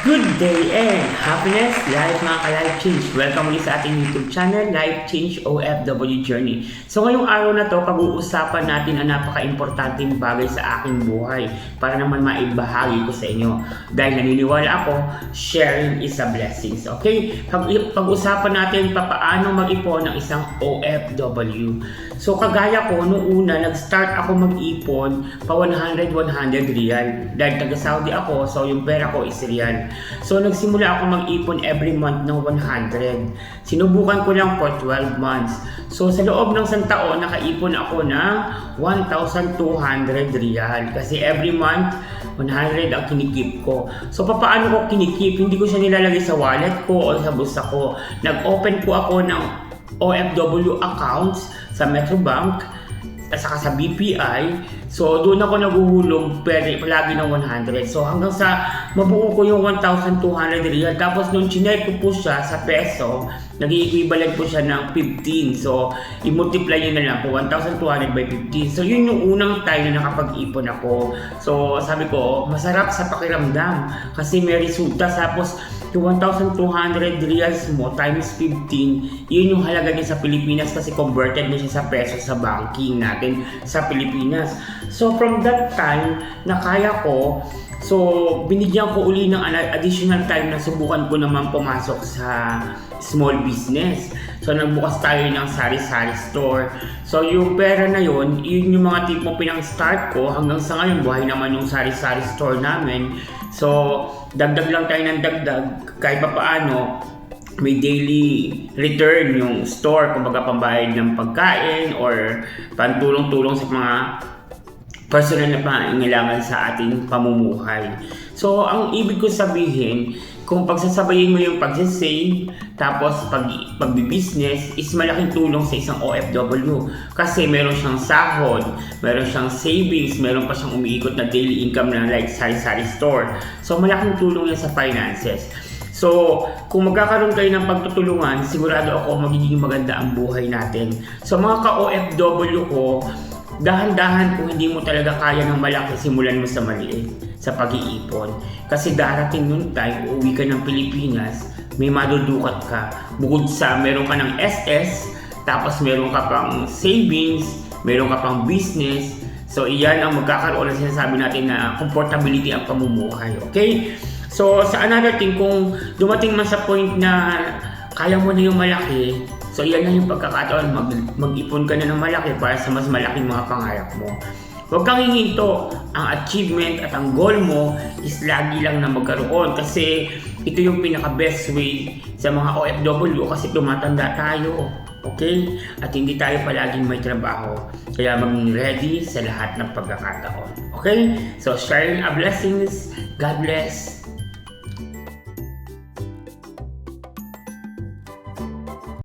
Good day and happiness, life mga ka-life change. Welcome ulit sa ating YouTube channel, Life Change OFW Journey. So ngayong araw na to, pag-uusapan natin ang napaka-importanting bagay sa aking buhay para naman maibahagi ko sa inyo. Dahil naniniwala ako, sharing is a blessing. Okay? Pag- pag-usapan natin papaano mag-ipon ng isang OFW. So kagaya ko, noong una, nag-start ako mag-ipon pa 100-100 real. Dahil taga-Saudi ako, so yung pera ko is real. So nagsimula ako mag-ipon every month ng 100. Sinubukan ko lang for 12 months. So sa loob ng isang taon, nakaipon ako ng 1,200 real. Kasi every month, 100 ang kinikip ko. So papaano ko kinikip? Hindi ko siya nilalagay sa wallet ko o sa bulsa ko. Nag-open po ako ng OFW accounts sa Metrobank at saka sa BPI. So, doon ako naguhulog pwede, palagi ng 100. So, hanggang sa mabuo ko yung 1,200 real. Tapos, nung chinek ko po siya sa peso, nag-equivalent po siya ng 15. So, i-multiply nyo na lang po, 1,200 by 15. So, yun yung unang time na nakapag-ipon ako. So, sabi ko, masarap sa pakiramdam kasi may resulta. Tapos, yung 1,200 reals mo times 15, yun yung halaga niya sa Pilipinas kasi converted na siya sa peso sa banking natin sa Pilipinas. So from that time na kaya ko, so binigyan ko uli ng additional time na subukan ko naman pumasok sa small business. So nagbukas tayo ng sari-sari store. So yung pera na yun, yun yung mga tipong pinang-start ko hanggang sa ngayon buhay naman yung sari-sari store namin. So dagdag lang tayo ng dagdag kahit pa paano may daily return yung store, kumbaga pambayad ng pagkain or pantulong-tulong sa mga personal na pangailangan sa ating pamumuhay. So, ang ibig ko sabihin, kung pagsasabayin mo yung pagsasave, tapos pag, pagbi-business, is malaking tulong sa isang OFW. Kasi meron siyang sahod, meron siyang savings, meron pa siyang umiikot na daily income na like sari-sari store. So, malaking tulong yan sa finances. So, kung magkakaroon kayo ng pagtutulungan, sigurado ako magiging maganda ang buhay natin. So, mga ka-OFW ko, dahan-dahan kung hindi mo talaga kaya ng malaki, simulan mo sa maliit, sa pag-iipon. Kasi darating yung time, uuwi ka ng Pilipinas, may madudukat ka. Bukod sa meron ka ng SS, tapos meron ka pang savings, meron ka pang business. So, iyan ang magkakaroon na sinasabi natin na comfortability ang pamumuhay. Okay? So, sa another thing, kung dumating man sa point na kaya mo na yung malaki, so yan na yung pagkakataon, mag, mag-ipon ka na ng malaki para sa mas malaking mga pangarap mo. Huwag kang hihinto. Ang achievement at ang goal mo is lagi lang na magkaroon kasi ito yung pinaka-best way sa mga OFW kasi tumatanda tayo. Okay? At hindi tayo palaging may trabaho. Kaya maging ready sa lahat ng pagkakataon. Okay? So, sharing a blessings. God bless.